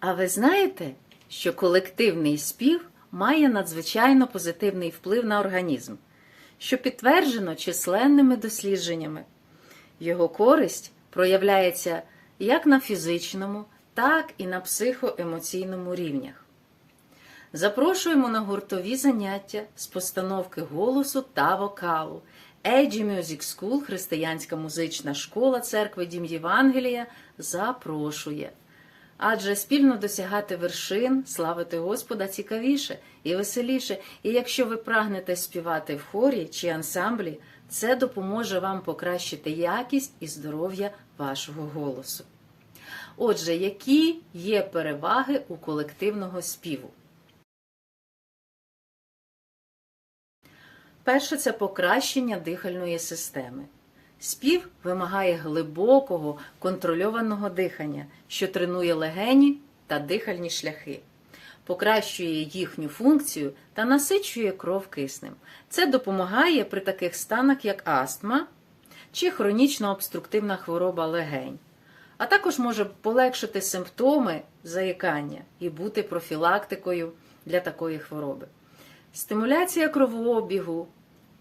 А ви знаєте, що колективний спів має надзвичайно позитивний вплив на організм, що підтверджено численними дослідженнями. Його користь проявляється як на фізичному, так і на психоемоційному рівнях. Запрошуємо на гуртові заняття з постановки голосу та вокалу. Ейджі Music School, християнська музична школа церкви Дім Євангелія, запрошує. Адже спільно досягати вершин, славити Господа цікавіше і веселіше. І якщо ви прагнете співати в хорі чи ансамблі, це допоможе вам покращити якість і здоров'я вашого голосу. Отже, які є переваги у колективного співу? Перше це покращення дихальної системи. Спів вимагає глибокого, контрольованого дихання, що тренує легені та дихальні шляхи, покращує їхню функцію та насичує кров киснем. Це допомагає при таких станах, як астма чи хронічна обструктивна хвороба легень, а також може полегшити симптоми заїкання і бути профілактикою для такої хвороби. Стимуляція кровообігу,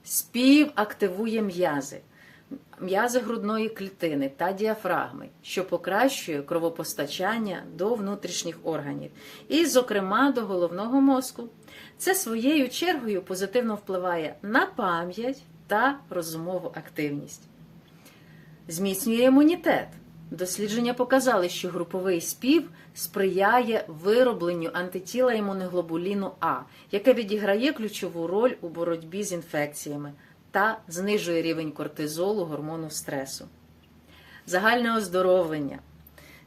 спів активує м'язи, м'язи грудної клітини та діафрагми, що покращує кровопостачання до внутрішніх органів, і, зокрема, до головного мозку. Це своєю чергою позитивно впливає на пам'ять та розумову активність. Зміцнює імунітет. Дослідження показали, що груповий спів сприяє виробленню антитіла імуноглобуліну А, яке відіграє ключову роль у боротьбі з інфекціями та знижує рівень кортизолу гормону стресу. Загальне оздоровлення.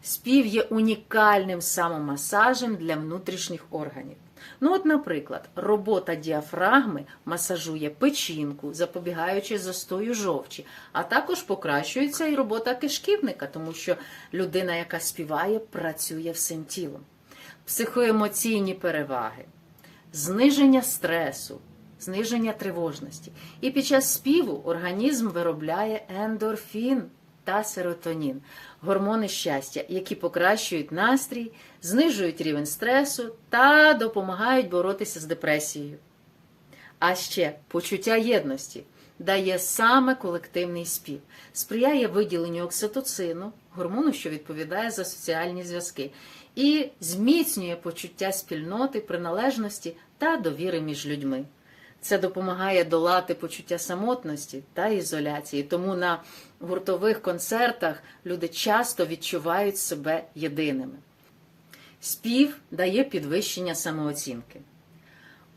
Спів є унікальним самомасажем для внутрішніх органів. Ну, от, наприклад, робота діафрагми масажує печінку, запобігаючи застою жовчі, а також покращується і робота кишківника, тому що людина, яка співає, працює всім тілом. Психоемоційні переваги, зниження стресу, зниження тривожності. І під час співу організм виробляє ендорфін та серотонін, гормони щастя, які покращують настрій, знижують рівень стресу та допомагають боротися з депресією. А ще почуття єдності дає саме колективний спів, сприяє виділенню окситоцину, гормону, що відповідає за соціальні зв'язки, і зміцнює почуття спільноти, приналежності та довіри між людьми. Це допомагає долати почуття самотності та ізоляції. Тому на гуртових концертах люди часто відчувають себе єдиними. Спів дає підвищення самооцінки.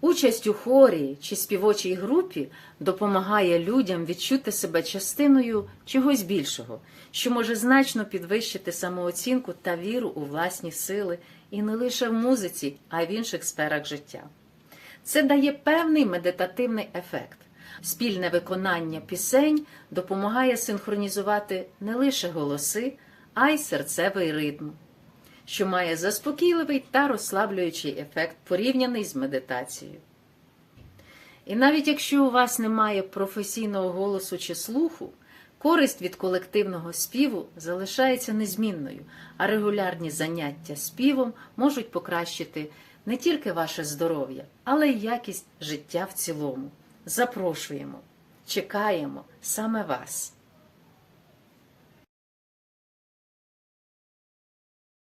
Участь у хорі чи співочій групі допомагає людям відчути себе частиною чогось більшого, що може значно підвищити самооцінку та віру у власні сили і не лише в музиці, а й в інших сферах життя. Це дає певний медитативний ефект. Спільне виконання пісень допомагає синхронізувати не лише голоси, а й серцевий ритм, що має заспокійливий та розслаблюючий ефект, порівняний з медитацією. І навіть якщо у вас немає професійного голосу чи слуху, користь від колективного співу залишається незмінною, а регулярні заняття співом можуть покращити не тільки ваше здоров'я, але й якість життя в цілому. Запрошуємо, чекаємо саме вас.